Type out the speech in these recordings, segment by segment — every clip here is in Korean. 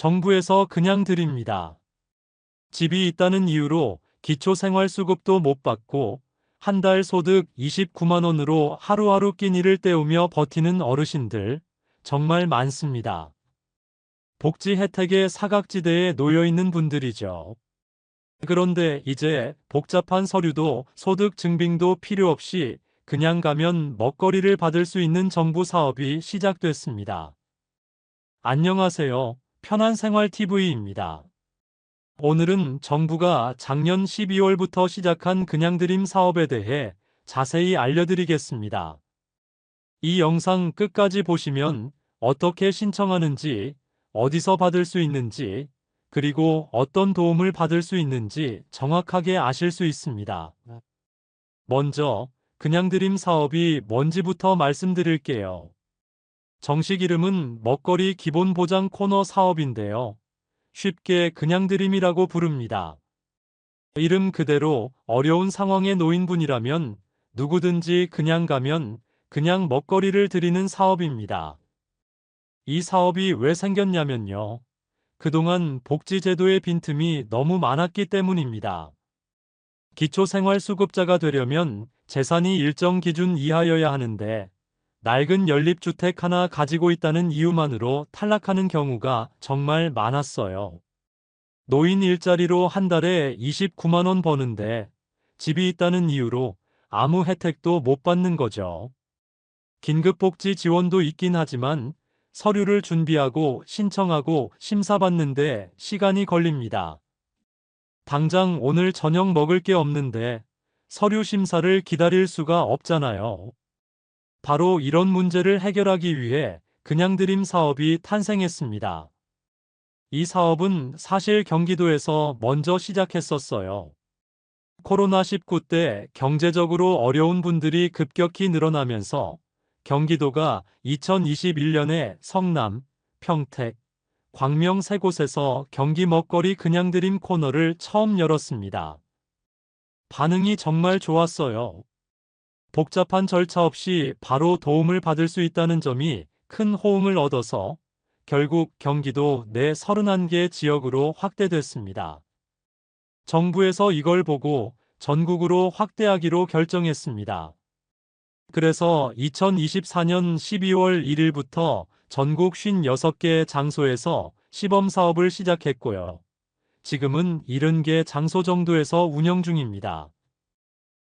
정부에서 그냥 드립니다. 집이 있다는 이유로 기초생활수급도 못 받고 한 달 소득 29만 원으로 하루하루 끼니를 때우며 버티는 어르신들 정말 많습니다. 복지 혜택의 사각지대에 놓여 있는 분들이죠. 그런데 이제 복잡한 서류도 소득 증빙도 필요 없이 그냥 가면 먹거리를 받을 수 있는 정부 사업이 시작됐습니다. 안녕하세요. 편한생활TV입니다. 오늘은 정부가 작년 12월부터 시작한 그냥드림 사업에 대해 자세히 알려드리겠습니다. 이 영상 끝까지 보시면 어떻게 신청하는지, 어디서 받을 수 있는지, 그리고 어떤 도움을 받을 수 있는지 정확하게 아실 수 있습니다. 먼저 그냥 드림 사업이 뭔지부터 말씀드릴게요. 정식 이름은 먹거리 기본 보장 코너 사업인데요. 쉽게 그냥 드림이라고 부릅니다. 이름 그대로 어려운 상황에 놓인 분이라면 누구든지 그냥 가면 그냥 먹거리를 드리는 사업입니다. 이 사업이 왜 생겼냐면요. 그동안 복지제도의 빈틈이 너무 많았기 때문입니다. 기초생활수급자가 되려면 재산이 일정 기준 이하여야 하는데 낡은 연립주택 하나 가지고 있다는 이유만으로 탈락하는 경우가 정말 많았어요. 노인 일자리로 한 달에 29만 원 버는데 집이 있다는 이유로 아무 혜택도 못 받는 거죠. 긴급복지 지원도 있긴 하지만 서류를 준비하고 신청하고 심사받는데 시간이 걸립니다. 당장 오늘 저녁 먹을 게 없는데 서류 심사를 기다릴 수가 없잖아요. 바로 이런 문제를 해결하기 위해 그냥드림 사업이 탄생했습니다. 이 사업은 사실 경기도에서 먼저 시작했었어요. 코로나19 때 경제적으로 어려운 분들이 급격히 늘어나면서 경기도가 2021년에 성남, 평택, 광명 세 곳에서 경기 먹거리 그냥 드림 코너를 처음 열었습니다. 반응이 정말 좋았어요. 복잡한 절차 없이 바로 도움을 받을 수 있다는 점이 큰 호응을 얻어서 결국 경기도 내 31개 지역으로 확대됐습니다. 정부에서 이걸 보고 전국으로 확대하기로 결정했습니다. 그래서 2024년 12월 1일부터 전국 56개 장소에서 시범 사업을 시작했고요. 지금은 70개 장소 정도에서 운영 중입니다.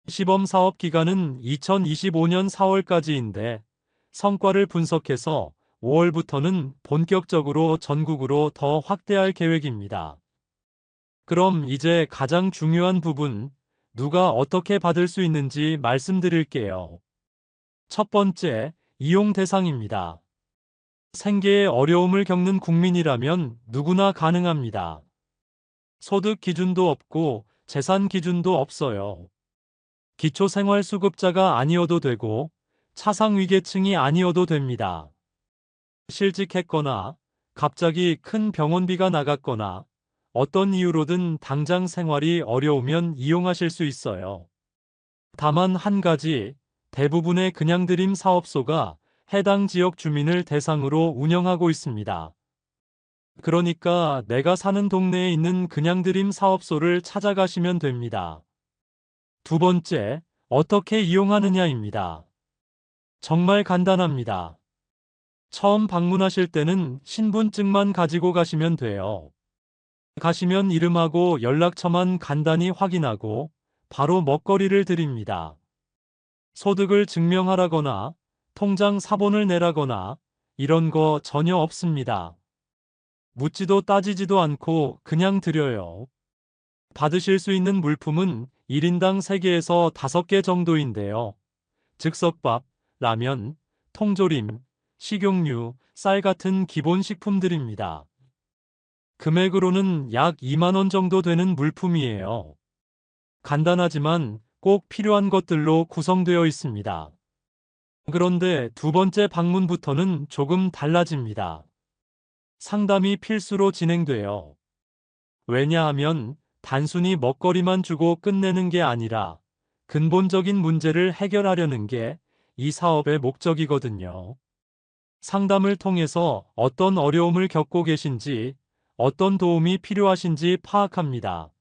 시범 사업 기간은 2025년 4월까지인데 성과를 분석해서 5월부터는 본격적으로 전국으로 더 확대할 계획입니다. 그럼 이제 가장 중요한 부분, 누가 어떻게 받을 수 있는지 말씀드릴게요. 첫 번째, 이용 대상입니다. 생계에 어려움을 겪는 국민이라면 누구나 가능합니다. 소득 기준도 없고 재산 기준도 없어요. 기초생활수급자가 아니어도 되고 차상위계층이 아니어도 됩니다. 실직했거나 갑자기 큰 병원비가 나갔거나 어떤 이유로든 당장 생활이 어려우면 이용하실 수 있어요. 다만 한 가지, 대부분의 그냥 드림 사업소가 해당 지역 주민을 대상으로 운영하고 있습니다. 그러니까 내가 사는 동네에 있는 그냥 드림 사업소를 찾아가시면 됩니다. 두 번째, 어떻게 이용하느냐입니다. 정말 간단합니다. 처음 방문하실 때는 신분증만 가지고 가시면 돼요. 가시면 이름하고 연락처만 간단히 확인하고 바로 먹거리를 드립니다. 소득을 증명하라거나 통장 사본을 내라거나 이런 거 전혀 없습니다. 묻지도 따지지도 않고 그냥 드려요. 받으실 수 있는 물품은 1인당 3개에서 5개 정도인데요. 즉석밥, 라면, 통조림, 식용유, 쌀 같은 기본 식품들입니다. 금액으로는 약 2만원 정도 되는 물품이에요. 간단하지만 꼭 필요한 것들로 구성되어 있습니다. 그런데 두 번째 방문부터는 조금 달라집니다. 상담이 필수로 진행돼요. 왜냐하면 단순히 먹거리만 주고 끝내는 게 아니라 근본적인 문제를 해결하려는 게 이 사업의 목적이거든요. 상담을 통해서 어떤 어려움을 겪고 계신지, 어떤 도움이 필요하신지 파악합니다.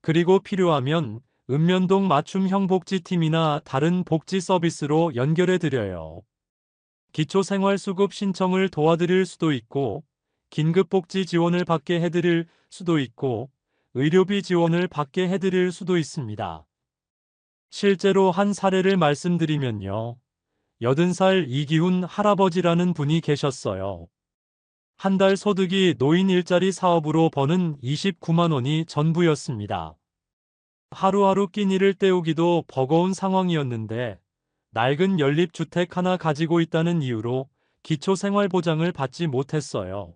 그리고 필요하면 읍면동 맞춤형 복지팀이나 다른 복지 서비스로 연결해 드려요. 기초생활수급 신청을 도와드릴 수도 있고, 긴급복지 지원을 받게 해드릴 수도 있고, 의료비 지원을 받게 해드릴 수도 있습니다. 실제로 한 사례를 말씀드리면요. 80살 이기훈 할아버지라는 분이 계셨어요. 한 달 소득이 노인 일자리 사업으로 버는 29만 원이 전부였습니다. 하루하루 끼니를 때우기도 버거운 상황이었는데 낡은 연립주택 하나 가지고 있다는 이유로 기초생활보장을 받지 못했어요.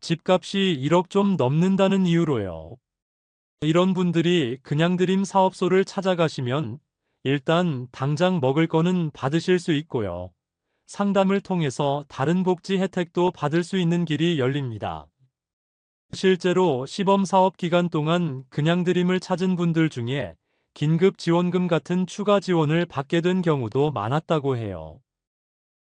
집값이 1억 좀 넘는다는 이유로요. 이런 분들이 그냥 드림 사업소를 찾아가시면 일단 당장 먹을 거는 받으실 수 있고요. 상담을 통해서 다른 복지 혜택도 받을 수 있는 길이 열립니다. 실제로 시범 사업 기간 동안 그냥 드림을 찾은 분들 중에 긴급 지원금 같은 추가 지원을 받게 된 경우도 많았다고 해요.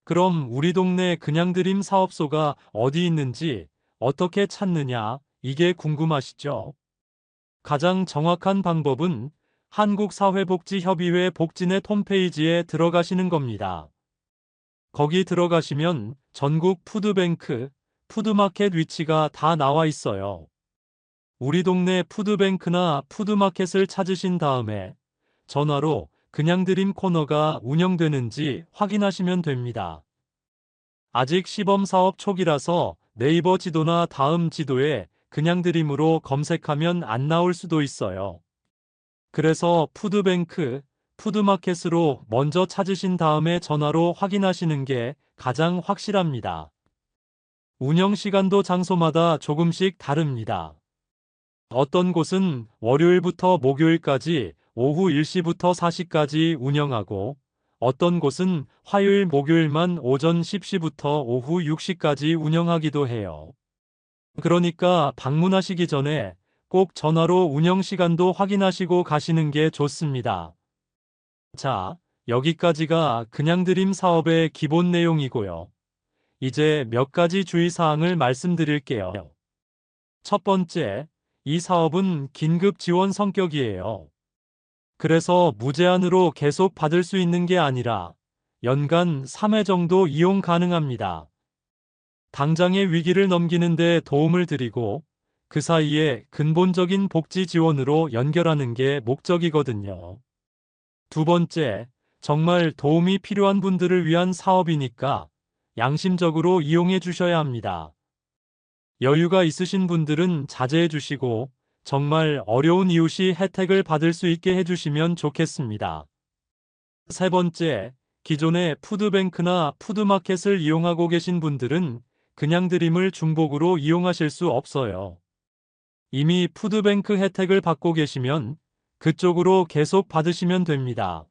그럼 우리 동네 그냥 드림 사업소가 어디 있는지 어떻게 찾느냐 이게 궁금하시죠? 가장 정확한 방법은 한국사회복지협의회 복지넷 홈페이지에 들어가시는 겁니다. 거기 들어가시면 전국 푸드뱅크, 푸드마켓 위치가 다 나와 있어요. 우리 동네 푸드뱅크나 푸드마켓을 찾으신 다음에 전화로 그냥 드림 코너가 운영되는지 확인하시면 됩니다. 아직 시범 사업 초기라서 네이버 지도나 다음 지도에 그냥 드림으로 검색하면 안 나올 수도 있어요. 그래서 푸드뱅크, 푸드마켓으로 먼저 찾으신 다음에 전화로 확인하시는 게 가장 확실합니다. 운영 시간도 장소마다 조금씩 다릅니다. 어떤 곳은 월요일부터 목요일까지 오후 1시부터 4시까지 운영하고 어떤 곳은 화요일 목요일만 오전 10시부터 오후 6시까지 운영하기도 해요. 그러니까 방문하시기 전에 꼭 전화로 운영 시간도 확인하시고 가시는 게 좋습니다. 자, 여기까지가 그냥 드림 사업의 기본 내용이고요. 이제 몇 가지 주의사항을 말씀드릴게요. 첫 번째, 이 사업은 긴급 지원 성격이에요. 그래서 무제한으로 계속 받을 수 있는 게 아니라 연간 3회 정도 이용 가능합니다. 당장의 위기를 넘기는 데 도움을 드리고 그 사이에 근본적인 복지 지원으로 연결하는 게 목적이거든요. 두 번째, 정말 도움이 필요한 분들을 위한 사업이니까 양심적으로 이용해 주셔야 합니다. 여유가 있으신 분들은 자제해 주시고 정말 어려운 이웃이 혜택을 받을 수 있게 해주시면 좋겠습니다. 세 번째, 기존의 푸드뱅크나 푸드마켓을 이용하고 계신 분들은 그냥 드림을 중복으로 이용하실 수 없어요. 이미 푸드뱅크 혜택을 받고 계시면 그쪽으로 계속 받으시면 됩니다.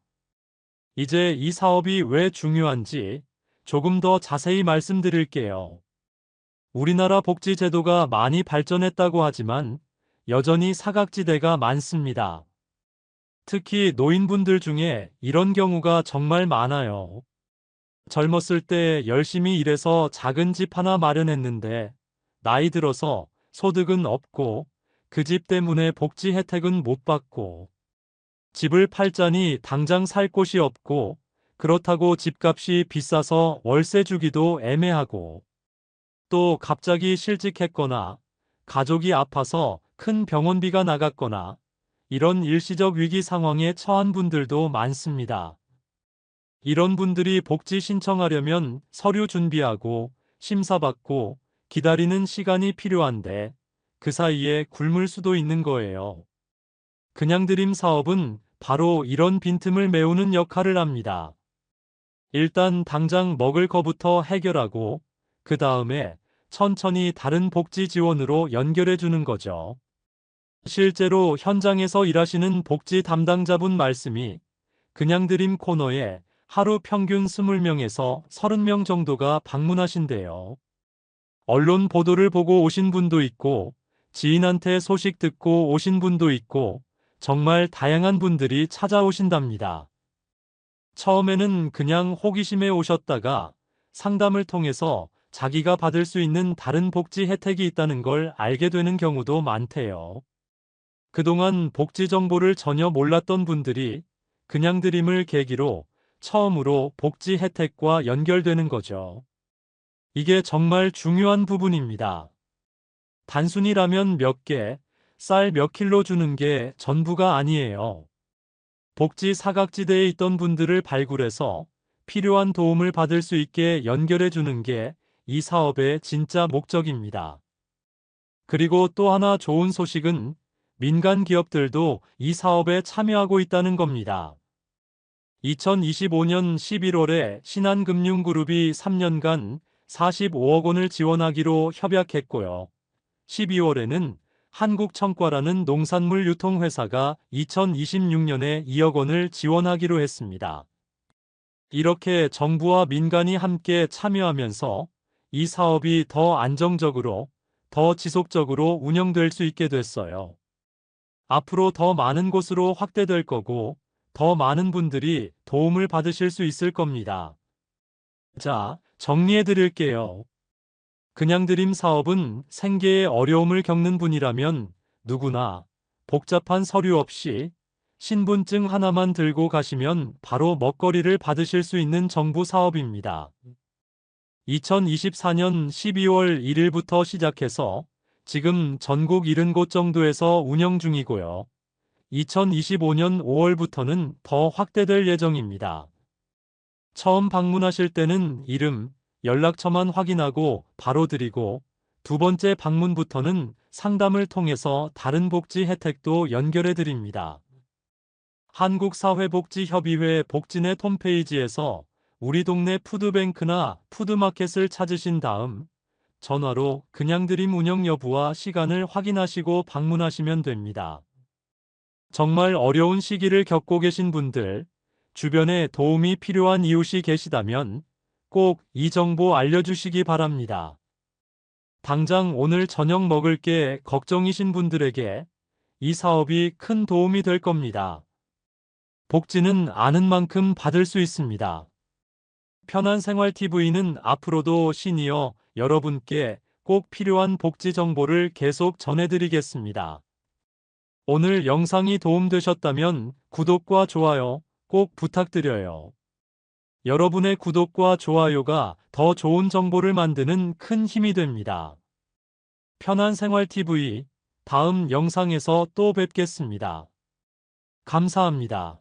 이제 이 사업이 왜 중요한지 조금 더 자세히 말씀드릴게요. 우리나라 복지 제도가 많이 발전했다고 하지만 여전히 사각지대가 많습니다. 특히 노인분들 중에 이런 경우가 정말 많아요. 젊었을 때 열심히 일해서 작은 집 하나 마련했는데 나이 들어서 소득은 없고 그 집 때문에 복지 혜택은 못 받고 집을 팔자니 당장 살 곳이 없고 그렇다고 집값이 비싸서 월세 주기도 애매하고 또 갑자기 실직했거나 가족이 아파서 큰 병원비가 나갔거나 이런 일시적 위기 상황에 처한 분들도 많습니다. 이런 분들이 복지 신청하려면 서류 준비하고 심사받고 기다리는 시간이 필요한데 그 사이에 굶을 수도 있는 거예요. 그냥 드림 사업은 바로 이런 빈틈을 메우는 역할을 합니다. 일단 당장 먹을 거부터 해결하고 그 다음에 천천히 다른 복지 지원으로 연결해 주는 거죠. 실제로 현장에서 일하시는 복지 담당자분 말씀이 그냥 드림 코너에 하루 평균 20명에서 30명 정도가 방문하신대요. 언론 보도를 보고 오신 분도 있고 지인한테 소식 듣고 오신 분도 있고 정말 다양한 분들이 찾아오신답니다. 처음에는 그냥 호기심에 오셨다가 상담을 통해서 자기가 받을 수 있는 다른 복지 혜택이 있다는 걸 알게 되는 경우도 많대요. 그동안 복지 정보를 전혀 몰랐던 분들이 그냥 드림을 계기로 처음으로 복지 혜택과 연결되는 거죠. 이게 정말 중요한 부분입니다. 단순히 라면 몇 개, 쌀 몇 킬로 주는 게 전부가 아니에요. 복지 사각지대에 있던 분들을 발굴해서 필요한 도움을 받을 수 있게 연결해 주는 게 이 사업의 진짜 목적입니다. 그리고 또 하나 좋은 소식은 민간 기업들도 이 사업에 참여하고 있다는 겁니다. 2025년 11월에 신한금융그룹이 3년간 45억 원을 지원하기로 협약했고요. 12월에는 한국청과라는 농산물 유통회사가 2026년에 2억 원을 지원하기로 했습니다. 이렇게 정부와 민간이 함께 참여하면서 이 사업이 더 안정적으로, 더 지속적으로 운영될 수 있게 됐어요. 앞으로 더 많은 곳으로 확대될 거고, 더 많은 분들이 도움을 받으실 수 있을 겁니다. 자, 정리해 드릴게요. 그냥 드림 사업은 생계에 어려움을 겪는 분이라면 누구나 복잡한 서류 없이 신분증 하나만 들고 가시면 바로 먹거리를 받으실 수 있는 정부 사업입니다. 2024년 12월 1일부터 시작해서 지금 전국 70곳 정도에서 운영 중이고요. 2025년 5월부터는 더 확대될 예정입니다. 처음 방문하실 때는 이름, 연락처만 확인하고 바로 드리고 두 번째 방문부터는 상담을 통해서 다른 복지 혜택도 연결해 드립니다. 한국사회복지협의회 복지넷 홈페이지에서 우리 동네 푸드뱅크나 푸드마켓을 찾으신 다음 전화로 그냥 드림 운영 여부와 시간을 확인하시고 방문하시면 됩니다. 정말 어려운 시기를 겪고 계신 분들, 주변에 도움이 필요한 이웃이 계시다면 꼭 이 정보 알려주시기 바랍니다. 당장 오늘 저녁 먹을 게 걱정이신 분들에게 이 사업이 큰 도움이 될 겁니다. 복지는 아는 만큼 받을 수 있습니다. 편한 생활TV는 앞으로도 시니어 여러분께 꼭 필요한 복지 정보를 계속 전해드리겠습니다. 오늘 영상이 도움되셨다면 구독과 좋아요 꼭 부탁드려요. 여러분의 구독과 좋아요가 더 좋은 정보를 만드는 큰 힘이 됩니다. 편한 생활TV 다음 영상에서 또 뵙겠습니다. 감사합니다.